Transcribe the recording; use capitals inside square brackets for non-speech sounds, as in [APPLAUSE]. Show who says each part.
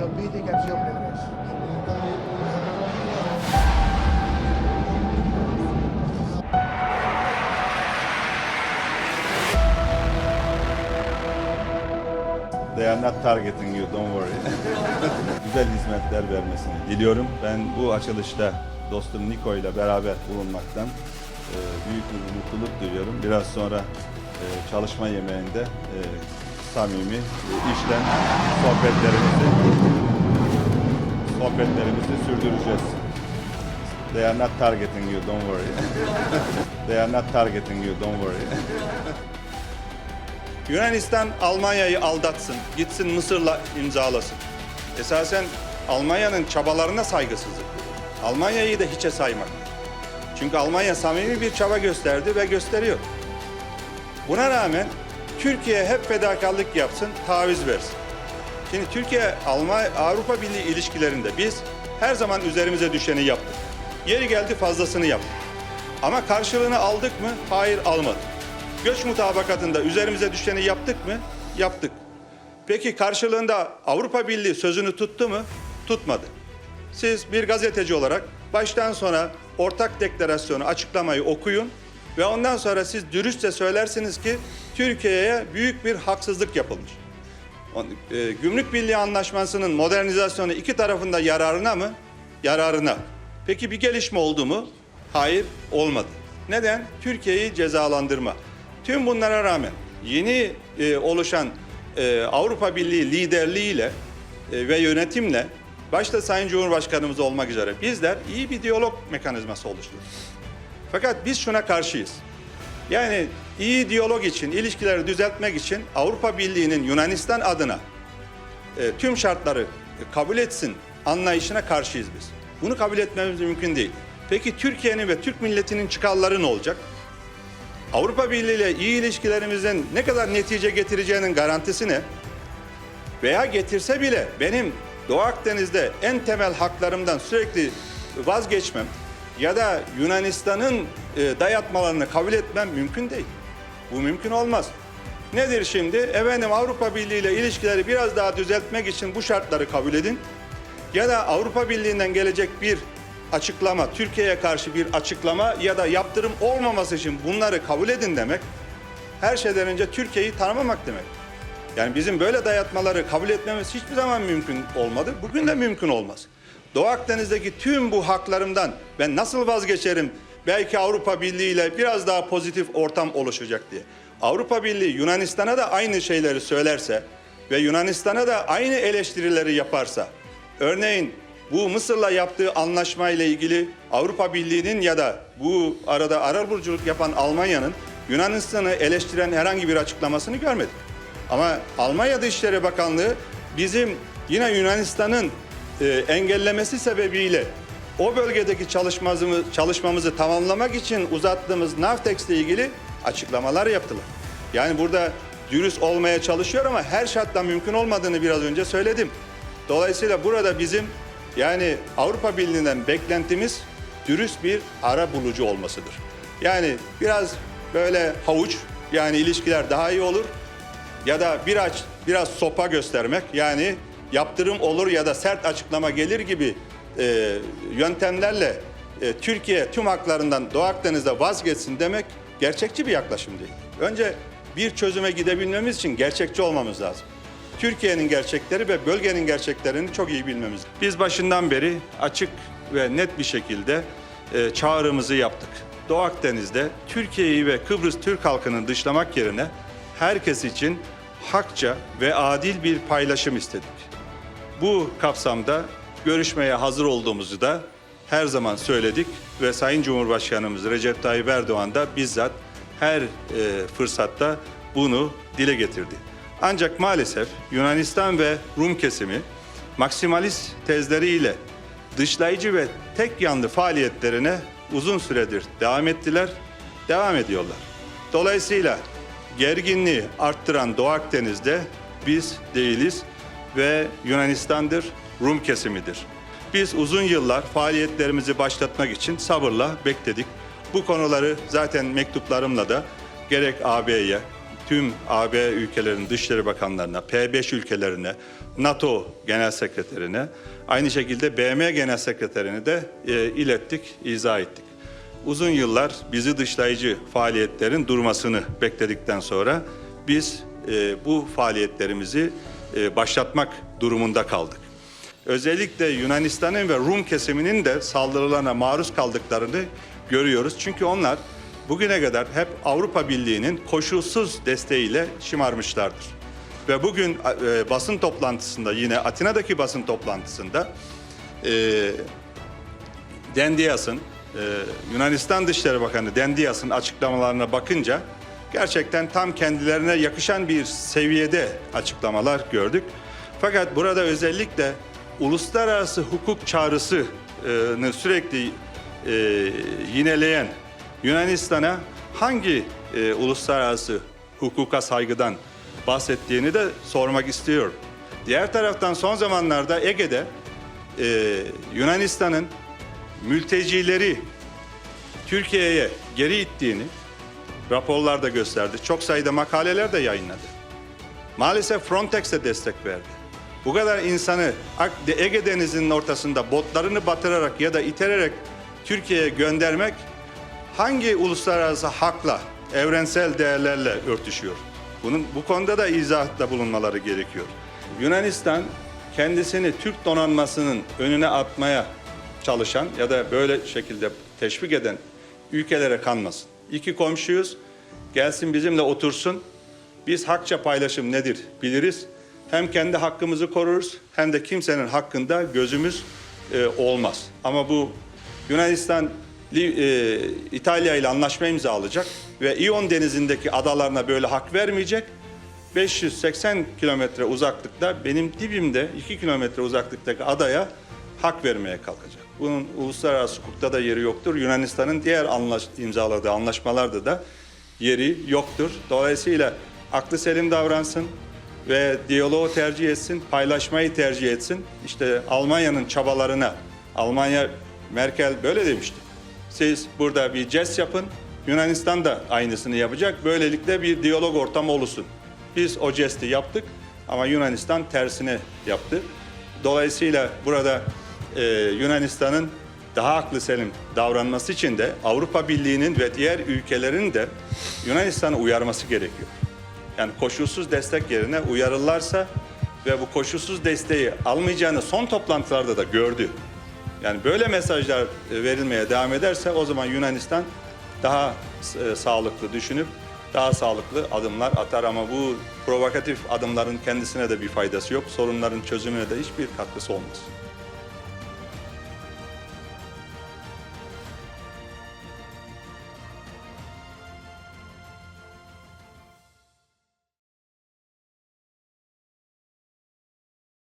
Speaker 1: lo pide canción regreso.
Speaker 2: They are not targeting you, don't worry. [LAUGHS] Güzel hizmetler vermesini diliyorum. Ben bu açılışta dostum Niko ile beraber bulunmaktan e, büyük bir mutluluk duyuyorum. Biraz sonra e, çalışma yemeğinde e, samimi, işten sohbetlerimizi sohbetlerimizi sürdüreceğiz. They are not targeting you, don't worry. [LAUGHS] They are not targeting you, don't worry. [LAUGHS] Yunanistan Almanya'yı aldatsın, gitsin Mısır'la imzalasın. Esasen Almanya'nın çabalarına saygısızlık. Almanya'yı da hiçe saymak. Çünkü Almanya samimi bir çaba gösterdi ve gösteriyor. Buna rağmen Türkiye hep fedakarlık yapsın, taviz versin. Şimdi Türkiye Almanya Avrupa Birliği ilişkilerinde biz her zaman üzerimize düşeni yaptık. Yeri geldi fazlasını yaptık. Ama karşılığını aldık mı? Hayır almadık. Göç mutabakatında üzerimize düşeni yaptık mı? Yaptık. Peki karşılığında Avrupa Birliği sözünü tuttu mu? Tutmadı. Siz bir gazeteci olarak baştan sona ortak deklarasyonu, açıklamayı okuyun ve ondan sonra siz dürüstçe söylersiniz ki Türkiye'ye büyük bir haksızlık yapılmış. E, Gümrük Birliği Anlaşması'nın modernizasyonu iki tarafında yararına mı? Yararına. Peki bir gelişme oldu mu? Hayır, olmadı. Neden? Türkiye'yi cezalandırma. Tüm bunlara rağmen yeni e, oluşan e, Avrupa Birliği liderliğiyle e, ve yönetimle başta Sayın Cumhurbaşkanımız olmak üzere bizler iyi bir diyalog mekanizması oluşturduk. Fakat biz şuna karşıyız. Yani iyi diyalog için, ilişkileri düzeltmek için Avrupa Birliği'nin Yunanistan adına e, tüm şartları kabul etsin anlayışına karşıyız biz. Bunu kabul etmemiz mümkün değil. Peki Türkiye'nin ve Türk milletinin çıkarları ne olacak? Avrupa Birliği ile iyi ilişkilerimizin ne kadar netice getireceğinin garantisi ne? Veya getirse bile benim Doğu Akdeniz'de en temel haklarımdan sürekli vazgeçmem ya da Yunanistan'ın e, dayatmalarını kabul etmem mümkün değil. Bu mümkün olmaz. Nedir şimdi? Efendim Avrupa Birliği ile ilişkileri biraz daha düzeltmek için bu şartları kabul edin. Ya da Avrupa Birliği'nden gelecek bir açıklama, Türkiye'ye karşı bir açıklama ya da yaptırım olmaması için bunları kabul edin demek. Her şeyden önce Türkiye'yi tanımamak demek. Yani bizim böyle dayatmaları kabul etmemiz hiçbir zaman mümkün olmadı. Bugün de mümkün olmaz. Doğu Akdeniz'deki tüm bu haklarımdan ben nasıl vazgeçerim? Belki Avrupa Birliği ile biraz daha pozitif ortam oluşacak diye. Avrupa Birliği Yunanistan'a da aynı şeyleri söylerse ve Yunanistan'a da aynı eleştirileri yaparsa, örneğin bu Mısır'la yaptığı anlaşma ile ilgili Avrupa Birliği'nin ya da bu arada arabuluculuk yapan Almanya'nın Yunanistan'ı eleştiren herhangi bir açıklamasını görmedik. Ama Almanya Dışişleri Bakanlığı bizim yine Yunanistan'ın e, engellemesi sebebiyle o bölgedeki çalışmamızı, çalışmamızı tamamlamak için uzattığımız Navtex ile ilgili açıklamalar yaptılar. Yani burada dürüst olmaya çalışıyor ama her şartla mümkün olmadığını biraz önce söyledim. Dolayısıyla burada bizim yani Avrupa Birliği'nden beklentimiz dürüst bir ara bulucu olmasıdır. Yani biraz böyle havuç yani ilişkiler daha iyi olur ya da biraz biraz sopa göstermek yani yaptırım olur ya da sert açıklama gelir gibi e, yöntemlerle e, Türkiye tüm haklarından Doğu Akdeniz'de vazgeçsin demek gerçekçi bir yaklaşım değil. Önce bir çözüme gidebilmemiz için gerçekçi olmamız lazım. Türkiye'nin gerçekleri ve bölgenin gerçeklerini çok iyi bilmemiz. Biz başından beri açık ve net bir şekilde e, çağrımızı yaptık. Doğu Akdeniz'de Türkiye'yi ve Kıbrıs Türk halkını dışlamak yerine herkes için hakça ve adil bir paylaşım istedik. Bu kapsamda görüşmeye hazır olduğumuzu da her zaman söyledik ve Sayın Cumhurbaşkanımız Recep Tayyip Erdoğan da bizzat her e, fırsatta bunu dile getirdi. Ancak maalesef Yunanistan ve Rum kesimi maksimalist tezleriyle dışlayıcı ve tek yanlı faaliyetlerine uzun süredir devam ettiler, devam ediyorlar. Dolayısıyla gerginliği arttıran Doğu Akdeniz'de biz değiliz ve Yunanistan'dır, Rum kesimidir. Biz uzun yıllar faaliyetlerimizi başlatmak için sabırla bekledik. Bu konuları zaten mektuplarımla da gerek AB'ye, tüm AB ülkelerinin dışişleri bakanlarına, P5 ülkelerine, NATO Genel Sekreterine, aynı şekilde BM Genel Sekreterine de e, ilettik, izah ettik. Uzun yıllar bizi dışlayıcı faaliyetlerin durmasını bekledikten sonra biz e, bu faaliyetlerimizi e, başlatmak durumunda kaldık. Özellikle Yunanistan'ın ve Rum kesiminin de saldırılarına maruz kaldıklarını görüyoruz. Çünkü onlar bugüne kadar hep Avrupa Birliği'nin koşulsuz desteğiyle şımarmışlardır. Ve bugün e, basın toplantısında yine Atina'daki basın toplantısında e, Dendias'ın, Yunanistan Dışişleri Bakanı Dendias'ın açıklamalarına bakınca gerçekten tam kendilerine yakışan bir seviyede açıklamalar gördük. Fakat burada özellikle uluslararası hukuk çağrısını sürekli e, yineleyen Yunanistan'a hangi e, uluslararası hukuka saygıdan bahsettiğini de sormak istiyorum. Diğer taraftan son zamanlarda Ege'de e, Yunanistan'ın mültecileri Türkiye'ye geri ittiğini raporlarda gösterdi. Çok sayıda makaleler de yayınladı. Maalesef Frontex'e destek verdi. Bu kadar insanı Ege Denizi'nin ortasında botlarını batırarak ya da itererek Türkiye'ye göndermek hangi uluslararası hakla, evrensel değerlerle örtüşüyor? Bunun bu konuda da izahatta bulunmaları gerekiyor. Yunanistan kendisini Türk donanmasının önüne atmaya çalışan ya da böyle şekilde teşvik eden ülkelere kanmasın. İki komşuyuz. Gelsin bizimle otursun. Biz hakça paylaşım nedir biliriz. Hem kendi hakkımızı koruruz hem de kimsenin hakkında gözümüz e, olmaz. Ama bu Yunanistan e, İtalya ile anlaşma imzalayacak ve İyon denizindeki adalarına böyle hak vermeyecek. 580 kilometre uzaklıkta benim dibimde 2 kilometre uzaklıktaki adaya hak vermeye kalkacak. Bunun uluslararası hukukta da yeri yoktur. Yunanistan'ın diğer anlaş, imzaladığı anlaşmalarda da yeri yoktur. Dolayısıyla aklı selim davransın ve diyaloğu tercih etsin, paylaşmayı tercih etsin. İşte Almanya'nın çabalarına, Almanya Merkel böyle demişti. Siz burada bir jest yapın, Yunanistan da aynısını yapacak. Böylelikle bir diyalog ortamı oluşsun. Biz o jesti yaptık ama Yunanistan tersine yaptı. Dolayısıyla burada e, Yunanistan'ın daha aklı selim davranması için de Avrupa Birliği'nin ve diğer ülkelerin de Yunanistan'ı uyarması gerekiyor. Yani koşulsuz destek yerine uyarırlarsa ve bu koşulsuz desteği almayacağını son toplantılarda da gördü. Yani böyle mesajlar verilmeye devam ederse o zaman Yunanistan daha e, sağlıklı düşünüp daha sağlıklı adımlar atar ama bu provokatif adımların kendisine de bir faydası yok. Sorunların çözümüne de hiçbir katkısı olmaz.